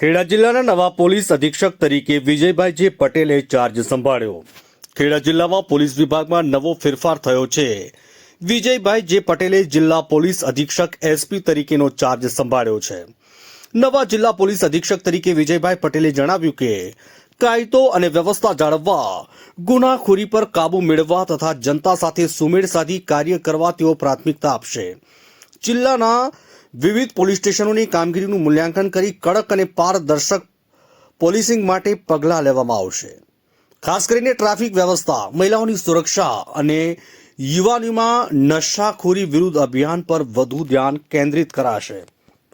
ખેડા જિલ્લાના નવા પોલીસ અધિક્ષક તરીકે વિજયભાઈ જે પટેલે ચાર્જ સંભાળ્યો. ખેડા જિલ્લામાં પોલીસ વિભાગમાં નવો ફેરફાર થયો છે. વિજયભાઈ જે પટેલે જિલ્લા પોલીસ અધિક્ષક એસપી તરીકેનો ચાર્જ સંભાળ્યો છે. નવા જિલ્લા પોલીસ અધિક્ષક તરીકે વિજયભાઈ પટેલે જણાવ્યું કે, કાયદો અને વ્યવસ્થા જાળવવા, ગુનાખોરી પર કાબુ મેળવવા તથા જનતા સાથે સુમેળ સાધી કાર્ય કરવા તેઓ પ્રાથમિકતા આપશે. જિલ્લાના વિવિધ પોલીસ સ્ટેશનોની કામગીરીનું મૂલ્યાંકન કરી કડક અને પારદર્શક પોલીસિંગ માટે પગલાં લેવામાં આવશે. ખાસ કરીને ટ્રાફિક વ્યવસ્થા, મહિલાઓની સુરક્ષા અને યુવાનીમાં નશાખોરી વિરુદ્ધ અભિયાન પર વધુ ધ્યાન કેન્દ્રિત કરાશે.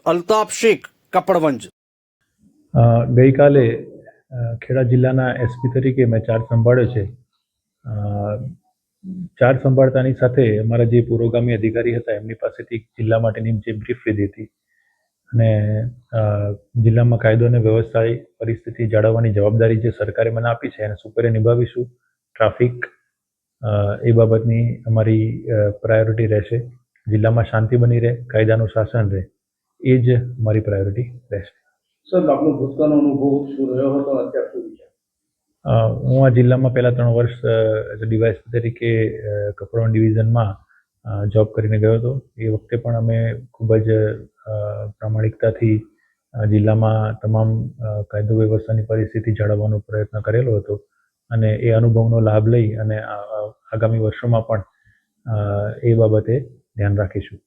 અલ્તાફ શેખ, કપડવંજ. ગઈકાલે ખેડા જિલ્લાના એસપી તરીકે મેં ચાર્જ સંભાળ્યો છે. ચાર્જ સંભાળતાની સાથે અમારા જે પુરોગામી અધિકારી હતા, એમની પાસેથી જિલ્લા માટેની જે બ્રીફ લીધી હતી. અને જિલ્લામાં કાયદો અને વ્યવસ્થા પરિસ્થિતિ જાળવવાની જવાબદારી જે સરકારે મને આપી છે, એને સુપરે નિભાવીશું. ટ્રાફિક એ બાબતની અમારી પ્રાયોરિટી રહેશે. જિલ્લામાં શાંતિ બની રહે, કાયદાનું શાસન રહે, એ જ મારી પ્રાયોરિટી રહેશે. સર આપનો ભૂતકાળનો અનુભવ શું રહ્યો હતો? અત્યાર સુધી હું આ જિલ્લામાં પહેલાં ત્રણ વર્ષ એઝ અ ડિવાઇસ તરીકે અ, કપડવંજ ડિવિઝનમાં જોબ કરીને ગયો હતો. એ વખતે પણ અમે ખૂબ જ પ્રામાણિકતાથી જિલ્લામાં તમામ કાયદો વ્યવસ્થાની પરિસ્થિતિ જાળવવાનો પ્રયત્ન કરેલો હતો અને એ અનુભવનો લાભ લઈ અને આગામી વર્ષોમાં પણ એ બાબતે ધ્યાન રાખીશું.